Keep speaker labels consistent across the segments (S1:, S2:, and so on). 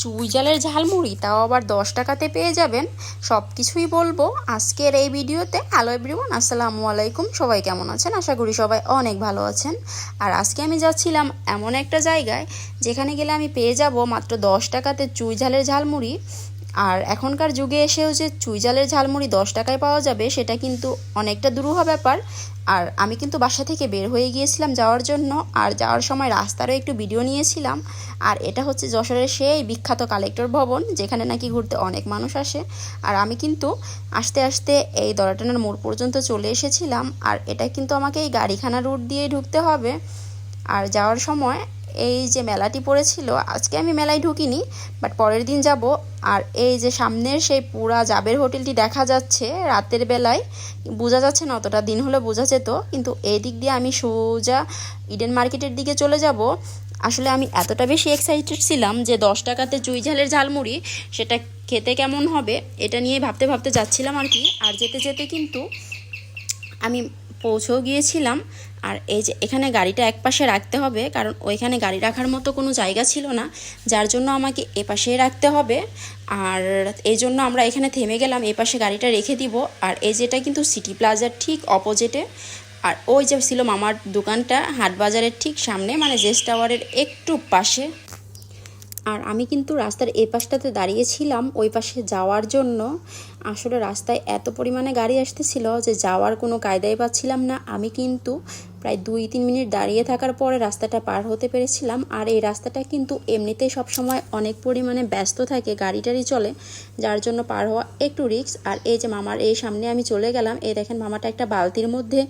S1: চুই জালের ঝালমুড়ি, তাও আবার দশ টাকাতে পেয়ে যাবেন। সব কিছুই বলব আজকের এই ভিডিওতে। হ্যালো এভরিওয়ান, আসসালামু আলাইকুম। সবাই কেমন আছেন? আশা করি সবাই অনেক ভালো আছেন। আর আজকে আমি যাচ্ছিলাম এমন একটা জায়গায়, যেখানে গেলে আমি পেয়ে যাব মাত্র দশ টাকাতে চুই ঝালের ঝালমুড়ি। আর এখনকার যুগে এসেও যে চুইজালের ঝালমুড়ি দশ টাকায় পাওয়া যাবে, সেটা কিন্তু অনেকটা দুরূহ ব্যাপার। আর আমি কিন্তু বাসা থেকে বের হয়ে গিয়েছিলাম যাওয়ার জন্য, আর যাওয়ার সময় রাস্তারও একটু ভিডিও নিয়েছিলাম। আর এটা হচ্ছে যশোরের সেই বিখ্যাত কালেক্টর ভবন, যেখানে নাকি ঘুরতে অনেক মানুষ আসে। আর আমি কিন্তু আস্তে আস্তে এই দরাটানার মোড় পর্যন্ত চলে এসেছিলাম। আর এটা কিন্তু আমাকে এই গাড়িখানা রুট দিয়ে ঢুকতে হবে। আর যাওয়ার সময় এই যে মেলাটি পড়েছিল, আজকে আমি মেলায় ঢুকিনি বাট পরের দিন যাব। আর এই যে সামনের সেই পুরা জাবের হোটেলটি দেখা যাচ্ছে রাতের বেলায়, বোঝা যাচ্ছে না অতটা দিন হলে বোঝা যেত, কিন্তু এই দিক দিয়ে আমি সোজা ইডেন মার্কেটের দিকে চলে যাব। আসলে আমি এতটা বেশি এক্সাইটেড ছিলাম যে দশ টাকাতে চুই ঝালের ঝালমুড়ি, সেটা খেতে কেমন হবে, এটা নিয়ে ভাবতে ভাবতে যাচ্ছিলাম আর কি। আর যেতে যেতে কিন্তু আমি পৌঁছেও গিয়েছিলাম। আর এই যে এখানে গাড়িটা এক পাশে রাখতে হবে, কারণ ওইখানে গাড়ি রাখার মতো কোনো জায়গা ছিল না। যার জন্য আমাকে এ পাশেই রাখতে হবে। আর এই জন্য আমরা এখানে থেমে গেলাম এ পাশে গাড়িটা রেখে দিব। আর এই যেটা কিন্তু সিটি প্লাজার ঠিক অপোজিটে। আর ওই যে ছিল মামার দোকানটা হাট বাজারের ঠিক সামনে মানে জেস টাওয়ারের একটু পাশে। আর আমি কিন্তু রাস্তার এই পাশটাতে দাঁড়িয়েছিলাম, ওই পাশে যাওয়ার জন্য। আসলে রাস্তায় এত পরিমাণে গাড়ি আসতেছিল যে যাওয়ার কোনো কায়দাই পাচ্ছিলাম না। আমি কিন্তু প্রায় দুই তিন মিনিট দাঁড়িয়ে থাকার পরে রাস্তাটা পার হতে পেরেছিলাম। আর এই রাস্তাটা কিন্তু এমনিতেই সবসময় অনেক পরিমাণে ব্যস্ত থাকে গাড়ি টাড়ি চলে। যার জন্য পার হওয়া একটু রিক্স আর এই যে মামার এই সামনে আমি চলে গেলাম, এই দেখেন মামাটা একটা বালতির মধ্যে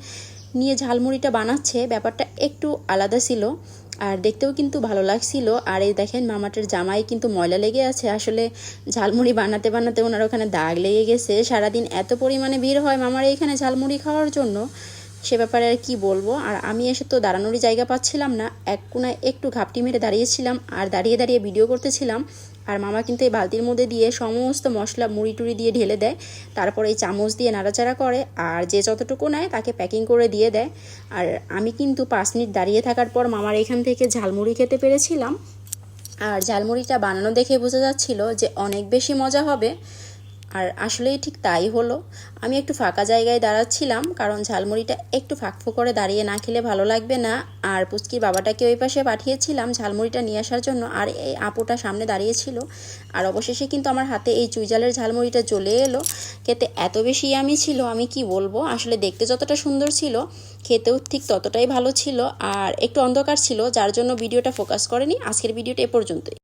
S1: নিয়ে ঝালমুড়িটা বানাচ্ছে। ব্যাপারটা একটু আলাদা ছিল। আর দেখতেও কিন্তু ভালো লাগছিল। আর এই দেখেন মামাটার জামাই কিন্তু ময়লা লেগে আছে। আসলে ঝালমুড়ি বানাতে বানাতে ওনার ওখানে দাগ লেগে গেছে। সারাদিন এত পরিমাণে ভিড় হয় মামার এইখানে ঝালমুড়ি খাওয়ার জন্য। সে ব্যাপারে আর কি বলব? আর আমি এসে তো দাঁড়ানোরই জায়গা পাচ্ছিলাম না। এক কোনায় একটু ঘাপটি মেরে দাঁড়িয়েছিলাম আর দাঁড়িয়ে দাঁড়িয়ে ভিডিও করতেছিলাম। আর মামা কিন্তু এই বালতির মধ্যে দিয়ে সমস্ত মশলা মুড়ি টুড়ি দিয়ে ঢেলে দেয়। তারপরে এই চামচ দিয়ে নাড়াচাড়া করে আর যে যতটুকু নেয় তাকে প্যাকিং করে দিয়ে দেয়। আর আমি কিন্তু পাঁচ মিনিট দাঁড়িয়ে থাকার পর মামার এখান থেকে ঝালমুড়ি খেতে পেরেছিলাম। আর ঝালমুড়িটা বানানো দেখে বোঝা যাচ্ছিল যে অনেক বেশি মজা হবে। আর আসলেই ঠিক তাই হলো। আমি একটু ফাঁকা জায়গায় দাঁড়াচ্ছিলাম, কারণ ঝালমুড়িটা একটু ফাঁকফু করে দাঁড়িয়ে না খেলে ভালো লাগবে না। আর পুচকির বাবাটাকে ওই পাশে পাঠিয়েছিলাম ঝালমুড়িটা নিয়ে আসার জন্য, আর এই আপুটা সামনে দাঁড়িয়েছিল। আর অবশেষে কিন্তু আমার হাতে এই চুইজালের ঝালমুড়িটা চলে এলো। খেতে এত বেশি আমি ছিল, আমি কি বলব? আসলে দেখতে যতটা সুন্দর ছিল, খেতেও ঠিক ততটাই ভালো ছিল। আর একটু অন্ধকার ছিল, যার জন্য ভিডিওটা ফোকাস করেনি। আজকের ভিডিওটা এ পর্যন্তই।